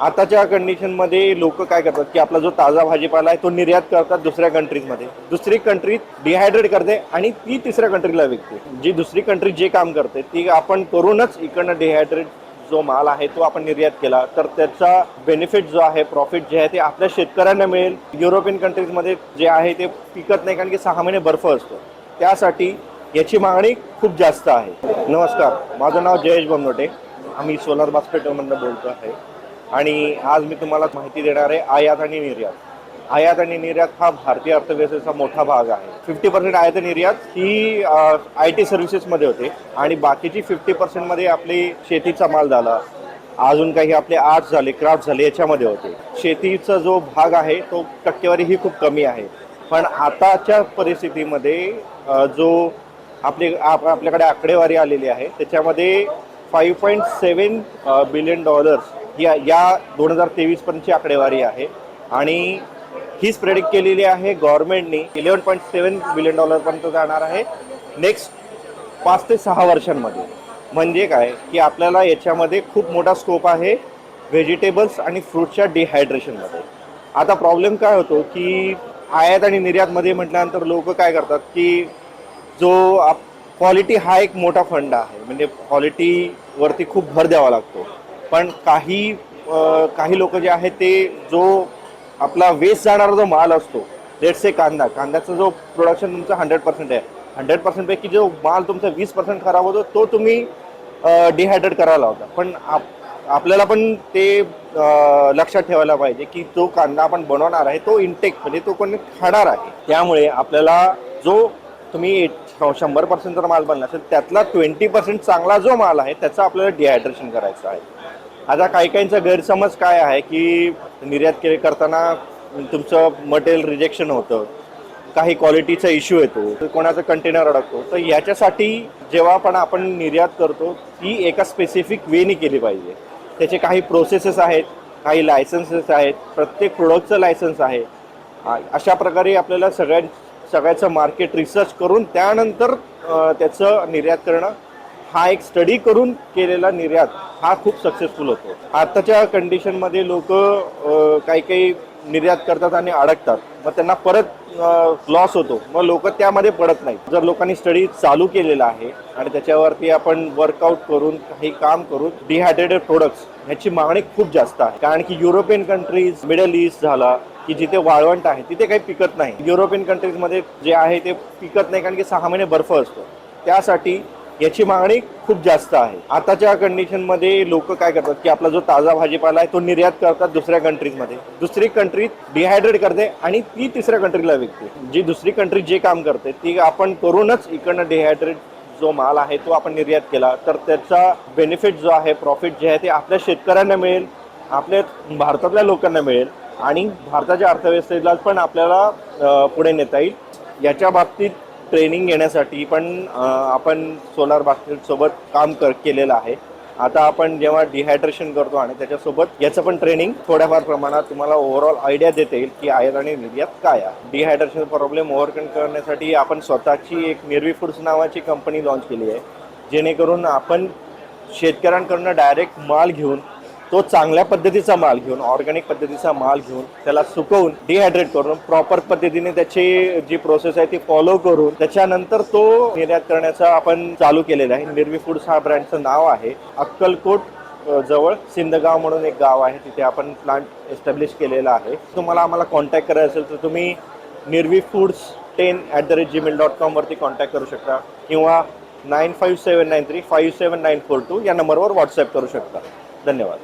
आताच्या कंडिशनमध्ये लोक काय करतात की आपला जो ताजा भाजीपाला आहे तो निर्यात करतात दुसऱ्या कंट्रीजमध्ये दुसरी कंट्री डिहायड्रेट करते आणि ती तिसऱ्या कंट्रीला विकते. जी दुसरी कंट्री जे काम करते ती आपण करूनच इकडनं डिहायड्रेट जो माल आहे तो आपण निर्यात केला. तर त्याचा बेनिफिट जो आहे प्रॉफिट जे आहे ते आपल्या शेतकऱ्यांना मिळेल. युरोपियन कंट्रीजमध्ये जे आहे ते पिकत नाही कारण की सहा महिने बर्फ असतो. त्यासाठी याची मागणी खूप जास्त आहे. नमस्कार माझं नाव जयेश बमनोटे. आम्ही सोलार बास्पेटमधनं बोलतो आहे. आणि आज मी तुम्हाला माहिती देणार आहे आयात आणि निर्यात. आयात आणि निर्यात हा भारतीय अर्थव्यवस्थेचा मोठा भाग आहे. फिफ्टी पर्सेंट आयात आणि निर्यात ही आय टी सर्व्हिसेसमध्ये होते आणि बाकीची फिफ्टी पर्सेंटमध्ये आपली शेतीचा माल झाला. अजून काही आपले आर्ट्स झाले क्राफ्ट झाले याच्यामध्ये होते. शेतीचा जो भाग आहे तो टक्केवारी ही खूप कमी आहे. पण आताच्या परिस्थितीमध्ये जो आपले आप आपल्याकडे आकडेवारी आलेली आहे त्याच्यामध्ये five point seven billion dollars या या दोन हजार तेवीसपर्यंतची आकडेवारी आहे. आणि हीच प्रेडिक्ट केलेली आहे गव्हर्नमेंटनी इलेवन पॉईंट सेवन बिलियन डॉलरपर्यंत जाणार आहे. नेक्स्ट पाच ते सहा वर्षांमध्ये. म्हणजे काय? की आपल्याला याच्यामध्ये खूप मोठा स्कोप आहे व्हेजिटेबल्स आणि फ्रूटच्या डिहायड्रेशनमध्ये आता प्रॉब्लेम काय होतो? की आयात आणि निर्यातमध्ये म्हटल्यानंतर लोक काय करतात? की जो आप क्वालिटी हा एक मोठा फंड आहे. म्हणजे क्वालिटीवरती खूप भर द्यावा लागतो. पण काही काही लोक जे आहेत ते जो आपला वेस्ट जाणारा जो माल असतो लेट्स से कांदा कांद्याचा जो प्रोडक्शन तुमचं हंड्रेड पर्सेंट आहे. हंड्रेड पर्सेंटपैकी जो माल तुमचा वीस पर्सेंट खराब होतो तो तुम्ही डिहायड्रेट करायला होता पण आप आपल्याला पण ते लक्षात ठेवायला पाहिजे की जो कांदा आपण बनवणार आहे तो इंटेक म्हणजे तो कोणी खाणार आहे. त्यामुळे आपल्याला जो तुम्ही शंभर पर्सेंट जर माल बनला असेल त्यातला ट्वेंटी पर्सेंट चांगला जो माल आहे त्याचं आपल्याला डिहायड्रेशन करायचं आहे. आता काही काहींचा गैरसमज काय आहे की निर्यात केले करताना तुमचं मटेरियल रिजेक्शन होतं. काही क्वालिटीचा इश्यू येतो. कोणाचा कंटेनर अडकतो. तर याच्यासाठी जेव्हा पण आपण निर्यात करतो ती एका स्पेसिफिक वेनी केली पाहिजे. त्याचे काही प्रोसेसेस आहेत काही लायसन्सेस आहेत प्रत्येक प्रोडक्टचं लायसन्स आहे. अशा प्रकारे आपल्याला सगळ्या सगळ्याचं मार्केट रिसर्च करून त्यानंतर त्याचं निर्यात करणं हा एक स्टडी करून केलेला निर्यात हा खूप सक्सेसफुल होतो. आताच्या कंडिशनमध्ये लोक काही काही निर्यात करतात आणि अडकतात. मग त्यांना परत लॉस होतो. मग लोक त्यामध्ये पडत नाही जर लोकांनी स्टडी चालू केलेला आहे आणि त्याच्यावरती आपण वर्कआउट करून काही काम करून डिहायड्रेटेड प्रोडक्ट्स ह्याची मागणी खूप जास्त आहे. कारण की युरोपियन कंट्रीज मिडल ईस्ट झाला की जिथे वाळवंट आहे तिथे काही पिकत नाही. युरोपियन कंट्रीजमध्ये जे आहे ते पिकत नाही कारण की सहा महिने बर्फ असतो. त्यासाठी याची मागणी खूप जास्त आहे. आताच्या कंडिशनमध्ये लोक काय करतात की आपला जो ताजा भाजीपाला आहे तो निर्यात करतात दुसऱ्या कंट्रीजमध्ये दुसरी कंट्री डिहायड्रेट करते आणि ती तिसऱ्या कंट्रीला विकते. जी दुसरी कंट्री जे काम करते ती आपण करूनच इकडनं डिहायड्रेट जो माल आहे तो आपण निर्यात केला तर त्याचा बेनिफिट जो आहे प्रॉफिट जे आहे ते आपल्या शेतकऱ्यांना मिळेल आपल्या भारतातल्या लोकांना मिळेल आणि भारताच्या अर्थव्यवस्थेला पण आपल्याला पुढे नेता येईल. याच्या बाबतीत ट्रेनिंग घेण्यासाठी पण आपण सोलार बास्केटसोबत काम कर केलेलं आहे. आता आपण जेव्हा डिहायड्रेशन करतो आणि त्याच्यासोबत याचं पण ट्रेनिंग थोड्याफार प्रमाणात तुम्हाला ओव्हरऑल आयडिया देता येईल की आयात आणि निर्यात काय आहे. डिहायड्रेशन प्रॉब्लेम ओव्हरकम करण्यासाठी आपण स्वतःची एक निर्वी फूड्स नावाची कंपनी लॉन्च केली आहे. जेणेकरून आपण शेतकऱ्यांकडनं डायरेक्ट माल घेऊन तो चांगल्या पद्धतीचा माल घेऊन ऑर्गॅनिक पद्धतीचा माल घेऊन त्याला सुकवून डिहायड्रेट करून प्रॉपर पद्धतीने त्याची जी प्रोसेस आहे ती फॉलो करून त्याच्यानंतर तो निर्यात करण्याचा आपण चालू केलेला आहे. निर्वी फूड्स हा ब्रँडचं नाव आहे. अक्कलकोट जवळ सिंदगाव म्हणून एक गाव आहे. तिथे आपण प्लांट एस्टॅब्लिश केलेला आहे. तुम्हाला आम्हाला कॉन्टॅक्ट करायचं असेल तर तुम्ही Nirvi foods ten at the rate Gmail dot कॉमवरती contact करू शकता. किंवा nine five seven nine three five seven nine four two या नंबरवर व्हॉट्सअप करू शकता. धन्यवाद.